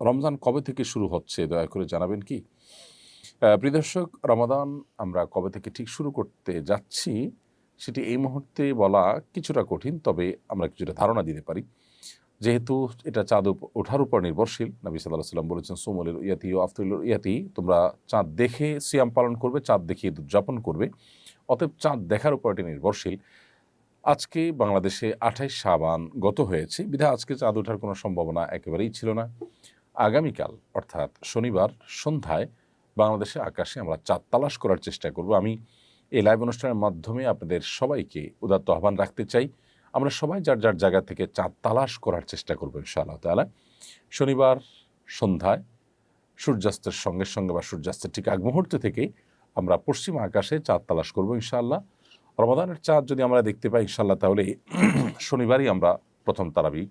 রমজান কবে থেকে শুরু হচ্ছে দয়া করে জানাবেন কি? আহ, প্রিয় দর্শক রমাদান আমরা কবে থেকে ঠিক শুরু করতে যাচ্ছি সেটি এই মুহূর্তে বলা কিছুটা কঠিন তবে আমরা কিছুটা ধারণা দিতে পারি। যেহেতু এটা চাঁদ ওঠার উপর নির্ভরশীল নবী সাল্লাহ সাল্লাম বলেছেন সোমলের ইয়াতি ও আফতুল ইয়াতি তোমরা চাঁদ দেখে সিয়াম পালন করবে চাঁদ দেখে উদযাপন করবে। অতএব চাঁদ দেখার উপর এটি নির্ভরশীল। আজকে বাংলাদেশে আঠাইশ সাবান গত হয়েছে। বিধা আজকে চাঁদ ওঠার কোনো সম্ভাবনা একেবারেই ছিল না। আগামীকাল, অর্থাৎ শনিবার সন্ধ্যায় বাংলাদেশের আকাশে আমরা চাঁদ তালাশ করার চেষ্টা করব। আমি এই লাইভ অনুষ্ঠানের মাধ্যমে আপনাদের সবাইকে উদাত্ত আহ্বান রাখতে চাই। আমরা সবাই যার যার জায়গা থেকে চাঁদ তালাশ করার চেষ্টা করব ইনশাআল্লাহ তালা শনিবার সন্ধ্যায় সূর্যাস্তের সঙ্গে সঙ্গে বা সূর্যাস্তের ঠিক আগ মুহূর্ত থেকে আমরা পশ্চিম আকাশে চাঁদ তালাশ করব ইনশাআল্লাহ। রমাদানের চাঁদ যদি আমরা দেখতে পাই ইনশাআল্লাহ তাহলে শনিবারই আমরা প্রথম তারাবি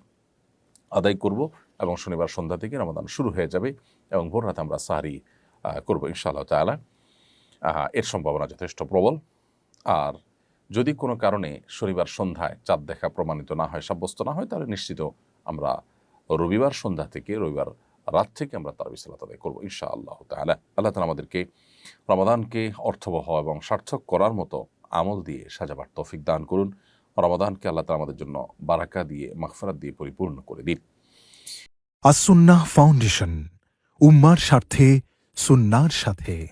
আদায় করব এবং শনিবার সন্ধ্যা থেকে রমাদান শুরু হয়ে যাবে এবং ভোর রাতে আমরা সাহারি করব ইনশাআল্লাহ তালা এর সম্ভাবনা যথেষ্ট প্রবল। আর যদি কোনো কারণে শনিবার সন্ধ্যায় চাঁদ দেখা প্রমাণিত না হয়, সাব্যস্ত না হয়, তাহলে নিশ্চিত আমরা রবিবার সন্ধ্যা থেকে, রবিবার রাত থেকে আমরা তার বিশালাত আদায় করব ইনশা আল্লাহ তালা আল্লাহ তালা আমাদেরকে রমাদানকে অর্থবহ এবং সার্থক করার মতো আমল দিয়ে সাজাবার তৌফিক দান করুন। রমাদানকে আল্লাহ তালা আমাদের জন্য বারাকা দিয়ে, মাগফরাত দিয়ে পরিপূর্ণ করে দিন। আসুন্না ফাউন্ডেশন, উম্মার স্বার্থে, সুন্নার সাথে।